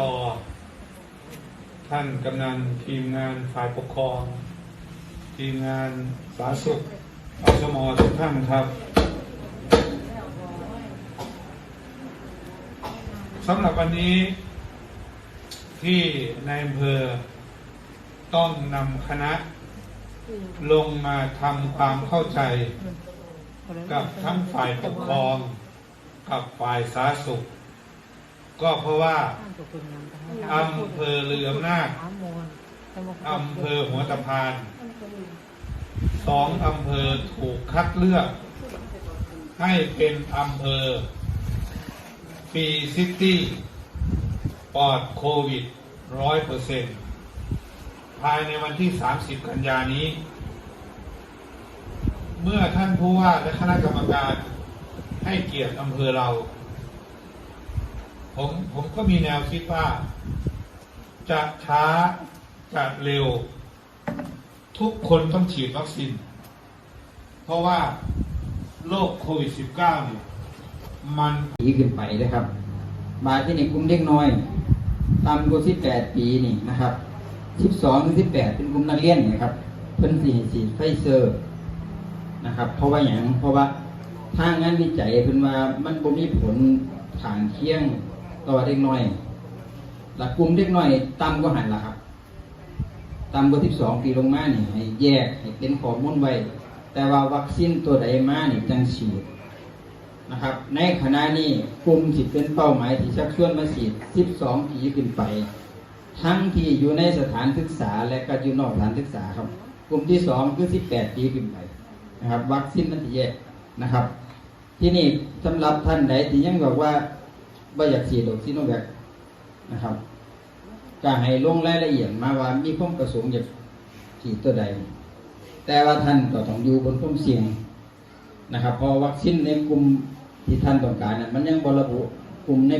ต่อ ท่านกำนันทีมงานฝ่ายปกครอง ทีมงานสาธารณสุขอสมอทุกท่านครับสำหรับวันนี้ที่ในายอำเภอต้องนำคณะลงมาทำความเข้าใจ กับทั้งฝ่ายปกครอง กับฝ่ายสาธารณสุข ก็เพราะว่าอำเภอเรืออำนาจอำเภอหัวตะพานสองอำเภอถูกคัดเลือก ให้เป็นอำเภอฟรีซิตี้ปลอดโควิดร้อยเปอร์เซ็นต์ภายในวันที่ 30 กันยานี้ เมื่อท่านผู้ว่าและคณะกรรมการให้เกียรติอำเภอเรา ผมผมก็มีแนวคิดว่า จะช้าจะเร็ว ทุกคนต้องฉีดวัคซีน เพราะว่าโรคโควิด -19 เนี่ยมันปีขึ้นไปนะครับมาที่นี่กลุ่มเด็กน้อยต่ำกว่า18ปีนี่นะครับ12ถึง18เป็นกลุ่มนักเรียนนี่ครับเพิ่นสี่สี่ไฟเซอร์นะครับ เพราะว่าอย่างเพราะว่าทางงานวิจัยเพิ่นว่ามันบ่มีผลขางเคียง ต่อเด็กน้อย หลักกลุ่มเด็กน้อยต่ำกว่าหันละครับต่ำกว่า12ปีลงมานี่ให้แยกให้เป็นข้อมูลไว้ แต่ว่าวัคซีนตัวใดมานี่จังฉีดนะครับ ในขณะนี้กลุ่มที่เป็นเป้าหมายที่ชักชวนมาฉีด 12 ปีขึ้นไป ทั้งที่อยู่ในสถานศึกษาและก็อยู่นอกสถานศึกษาครับ กลุ่มที่2คือ 18 ปีขึ้นไปนะครับ วัคซีนมันจะแยกนะครับ ที่นี่สำหรับท่านใดที่ยังบอกว่า บ่อยากฉีดวัคซีโนแวคนะครับก็ให้ลงรายละเอียดมาว่ามีความประสงค์อยากฉีดตัวใด แต่ว่าท่านก็ต้องอยู่บนความเสี่ยงนะครับ พอวัคซีนในกลุ่มที่ท่านต้องการนั้นมันยังบระบุกลุ่มใน